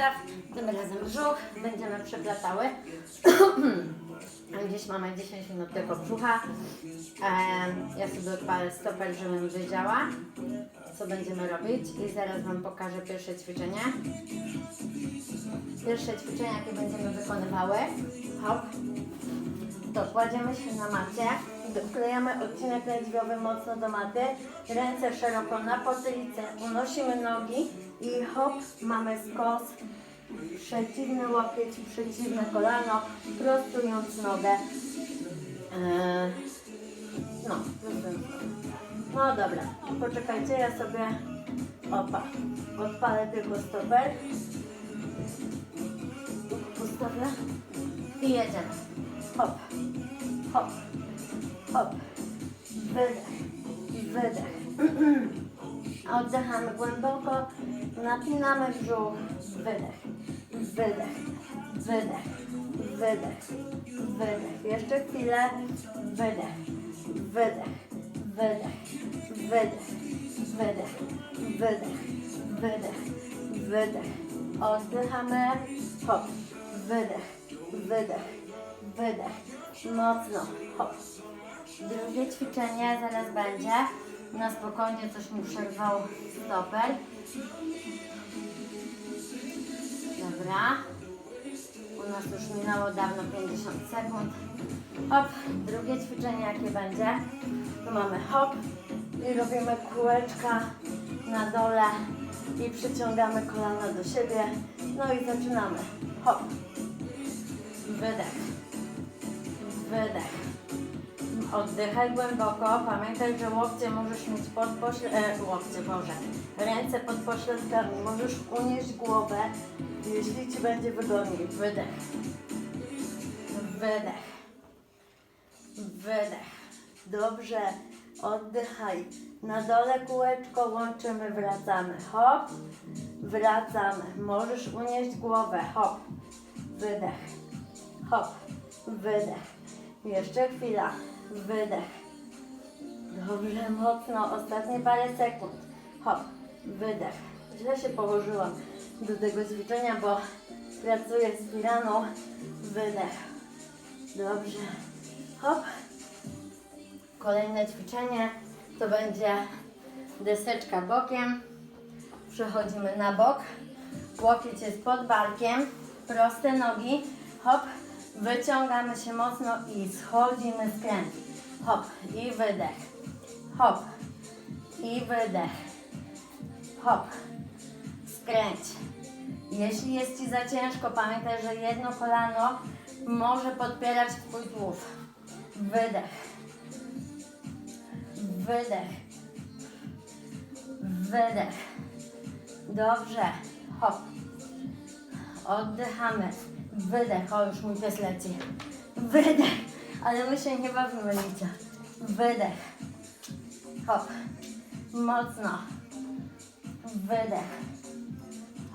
biceps, tym razem brzuch, będziemy przeplatały. Gdzieś mamy 10 minut tylko brzucha. Ja sobie odpalę stoper, żebym wiedziała, co będziemy robić i zaraz Wam pokażę pierwsze ćwiczenie. Pierwsze ćwiczenie, jakie będziemy wykonywały. Hop. To kładziemy się na macie, wklejamy odcinek lędźwiowy mocno do maty, ręce szeroko na potylicę, unosimy nogi i hop, mamy skos, przeciwny łokieć, przeciwne kolano, prostując nogę. Eee, no. No dobra, poczekajcie, ja sobie opa, odpalę tylko stoper. Ustawię i jedziemy. Hop, hop, hop. Wydech, wydech. Oddychamy głęboko, napinamy brzuch, wydech, wydech, wydech, wydech, wydech. Jeszcze chwilę, wydech, wydech, wydech, wydech, wydech, wydech, wydech, wydech. Oddychamy, hop, wydech, wydech, wydech. Mocno, hop. Drugie ćwiczenie zaraz będzie. Na spokojnie coś mu przerwał stoper. Dobra. U nas już minęło dawno 50 sekund. Hop. Drugie ćwiczenie jakie będzie? Tu mamy hop i robimy kółeczka na dole i przyciągamy kolana do siebie. No i zaczynamy. Hop. Wydech. Wydech. Oddychaj głęboko. Pamiętaj, że łokcie możesz mieć pod pośle... E, łokcie, Boże. Ręce pod pośladkami. Możesz unieść głowę, jeśli Ci będzie wygodniej. Wydech. Wydech. Wydech. Dobrze. Oddychaj. Na dole kółeczko łączymy, wracamy. Hop. Wracamy. Możesz unieść głowę. Hop. Wydech. Hop. Wydech. Jeszcze chwila. Wydech. Dobrze, mocno. Ostatnie parę sekund. Hop. Wydech. Źle się położyłam do tego ćwiczenia, bo pracuję z piraną. Wydech. Dobrze. Hop. Kolejne ćwiczenie to będzie deseczka bokiem. Przechodzimy na bok. Łokieć jest pod barkiem. Proste nogi. Hop. Wyciągamy się mocno i schodzimy skręt. Hop. I wydech. Hop. I wydech. Hop. Skręć. Jeśli jest Ci za ciężko, pamiętaj, że jedno kolano może podpierać Twój tułów. Wydech. Wydech. Wydech. Dobrze. Hop. Oddychamy. Wydech. O, już mój pies leci. Wydech. Ale my się nie bawimy, Licia. Wydech. Hop. Mocno. Wydech.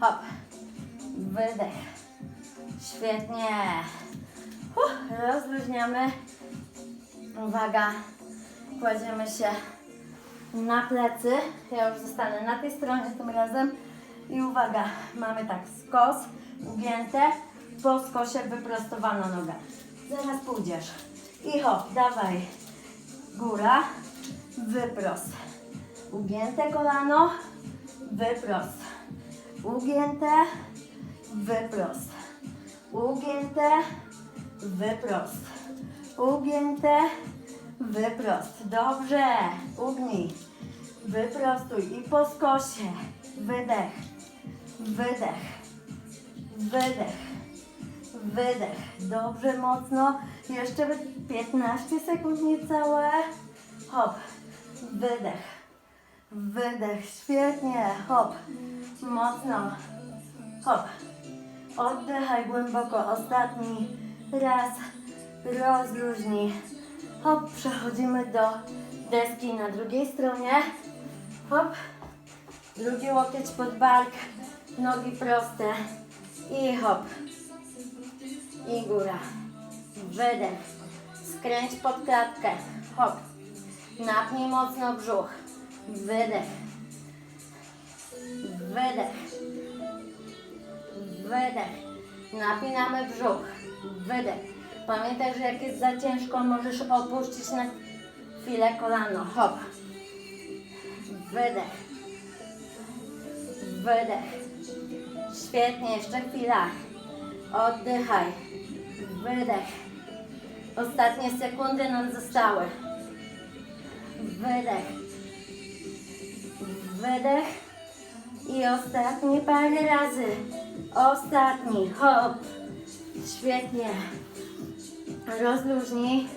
Hop. Wydech. Świetnie. Uff, rozluźniamy. Uwaga. Kładziemy się na plecy. Ja już zostanę na tej stronie tym razem. I uwaga, mamy tak skos, ugięte, po skosie wyprostowana noga. Zaraz pójdziesz. I hop, dawaj. Góra, wyprost. Ugięte kolano, wyprost. Ugięte, wyprost. Ugięte, wyprost. Ugięte, wyprost. Dobrze. Ugnij. Wyprostuj i po skosie. Wydech. Wydech. Wydech. Wydech. Dobrze, mocno. Jeszcze 15 sekund niecałe. Hop. Wydech. Wydech. Świetnie. Hop. Mocno. Hop. Oddychaj głęboko. Ostatni raz. Rozluźnij. Hop. Przechodzimy do deski na drugiej stronie. Hop. Drugi łokieć pod bark. Nogi proste. I hop. I góra. Wydech. Skręć pod klatkę. Hop. Napnij mocno brzuch. Wydech. Wydech. wydech. Napinamy brzuch, wydech. Pamiętaj, że jak jest za ciężko, możesz opuścić na chwilę kolano. Hop. Wydech. Wydech. Świetnie, jeszcze chwila. Oddychaj. Wydech. Ostatnie sekundy nam zostały. Wydech. Wydech. I ostatni parę razy. Ostatni. Hop. Świetnie. Rozluźnij.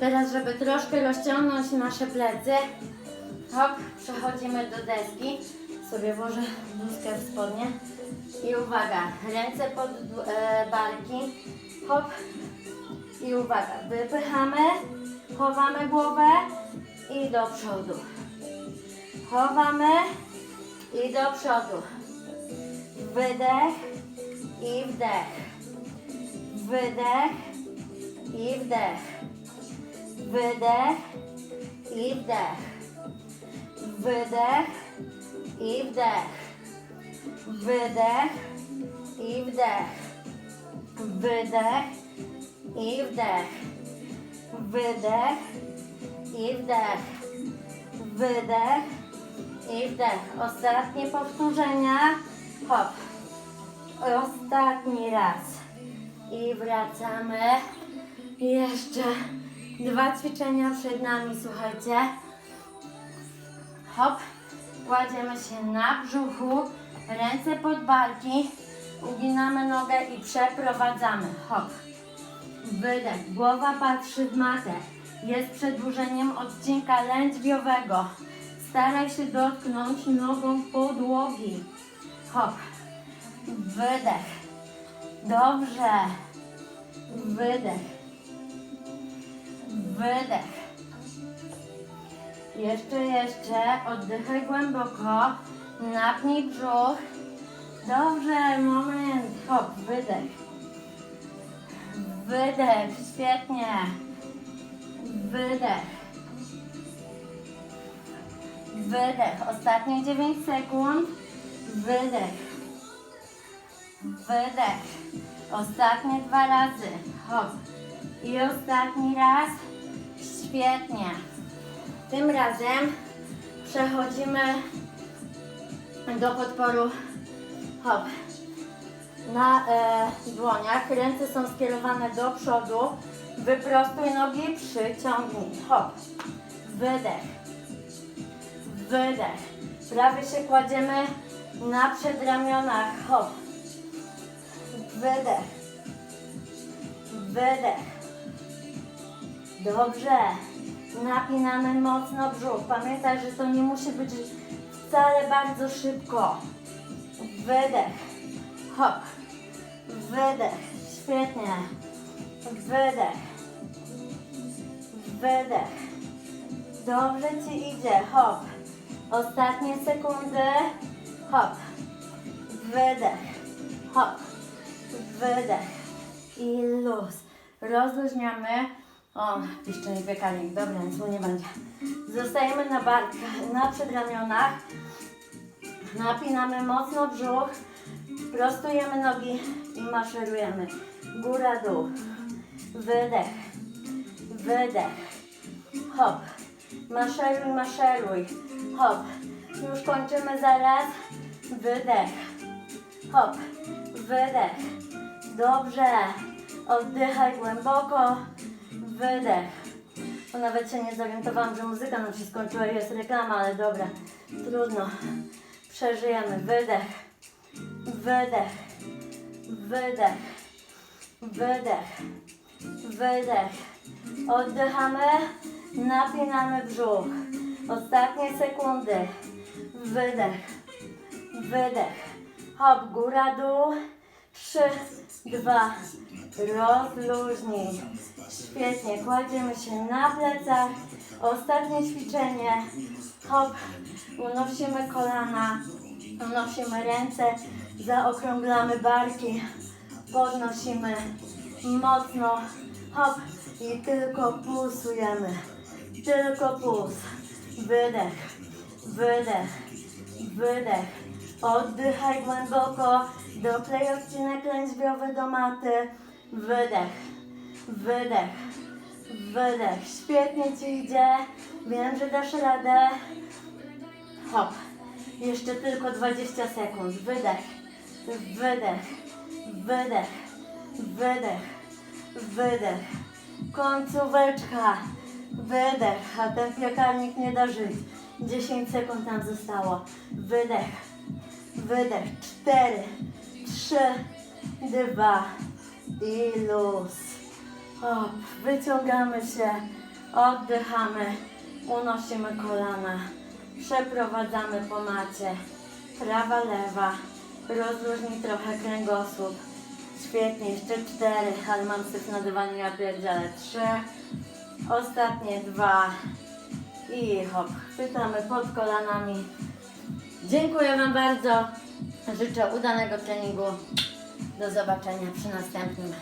Teraz, żeby troszkę rozciągnąć nasze plecy. Hop. Przechodzimy do deski. Sobie włożę bluzkę w spodnie. I uwaga. Ręce pod e, barki. Hop. I uwaga. Wypychamy. Chowamy głowę. I do przodu. Chowamy i do przodu. Wydech i wdech. Wydech i wdech. Wydech i wdech. Wydech i wdech. Wydech i wdech. Wydech i wdech. Wydech i wdech. Wydech i wdech. Ostatnie powtórzenia. Hop. Ostatni raz. I wracamy. Jeszcze dwa ćwiczenia przed nami, słuchajcie. Hop. Kładziemy się na brzuchu, ręce pod barki, uginamy nogę i przeprowadzamy. Hop. Wydech. Głowa patrzy w matę. Jest przedłużeniem odcinka lędźwiowego. Staraj się dotknąć nogą podłogi. Hop. Wydech. Dobrze. Wydech. Wydech. Jeszcze, jeszcze. Oddychaj głęboko. Napnij brzuch. Dobrze, moment. Hop, wydech. Wydech, świetnie. Wydech. Wydech. Ostatnie 9 sekund. Wydech. Wydech. Ostatnie dwa razy. Hop. I ostatni raz. Świetnie. Tym razem przechodzimy do podporu. Hop. Na e, dłoniach ręce są skierowane do przodu. Wyprostuj nogi, przyciągnij. Hop. Wydech. Wydech. Prawy się kładziemy na przedramionach. Hop. Wydech. Wydech. Dobrze. Napinamy mocno brzuch. Pamiętaj, że to nie musi być wcale bardzo szybko. Wydech. Hop. Wydech. Świetnie. Wydech. Wydech. Dobrze Ci idzie. Hop. Ostatnie sekundy. Hop. Wydech. Hop. Wydech. I luz. Rozluźniamy. O, jeszcze nie piekali. Dobra, nic mu nie będzie. Zostajemy na barkach, na przedramionach. Napinamy mocno brzuch. Prostujemy nogi i maszerujemy. Góra, dół. Wydech. Wydech. Hop. Maszeruj, maszeruj. Hop. Już kończymy zaraz. Wydech. Hop. Wydech. Dobrze. Oddychaj głęboko. Wydech. Bo nawet się nie zorientowałam, że muzyka nam się skończyła i jest reklama, ale dobra. Trudno. Przeżyjemy. Wydech. Wydech. Wydech. Wydech. Wydech. Oddychamy. Napinamy brzuch. Ostatnie sekundy. Wydech. Wydech. Hop, góra, dół. Trzy, dwa, rozluźnij. Świetnie, kładziemy się na plecach. Ostatnie ćwiczenie. Hop, unosimy kolana, unosimy ręce, zaokrąglamy barki, podnosimy mocno. Hop, i tylko pulsujemy. Tylko puls. Wydech, wydech, wydech. Oddychaj głęboko, Doklej odcinek lędźwiowy do maty. Wydech, wydech, wydech. Świetnie Ci idzie. Wiem, że dasz radę. Hop. Jeszcze tylko 20 sekund. Wydech, wydech, wydech, wydech, wydech. Końcóweczka. Wydech, a ten piekarnik nie da żyć. 10 sekund nam zostało. Wydech, wydech. 4, 3, 2 i luz. Hop, wyciągamy się, oddychamy, unosimy kolana, przeprowadzamy po macie. Prawa, lewa, rozluźnij trochę kręgosłup. Świetnie, jeszcze cztery, ale mam syf na dywanie, ja pierdzielę. Trzy, ostatnie dwa i hop, chwytamy pod kolanami. Dziękuję Wam bardzo, życzę udanego treningu. Do zobaczenia przy następnym.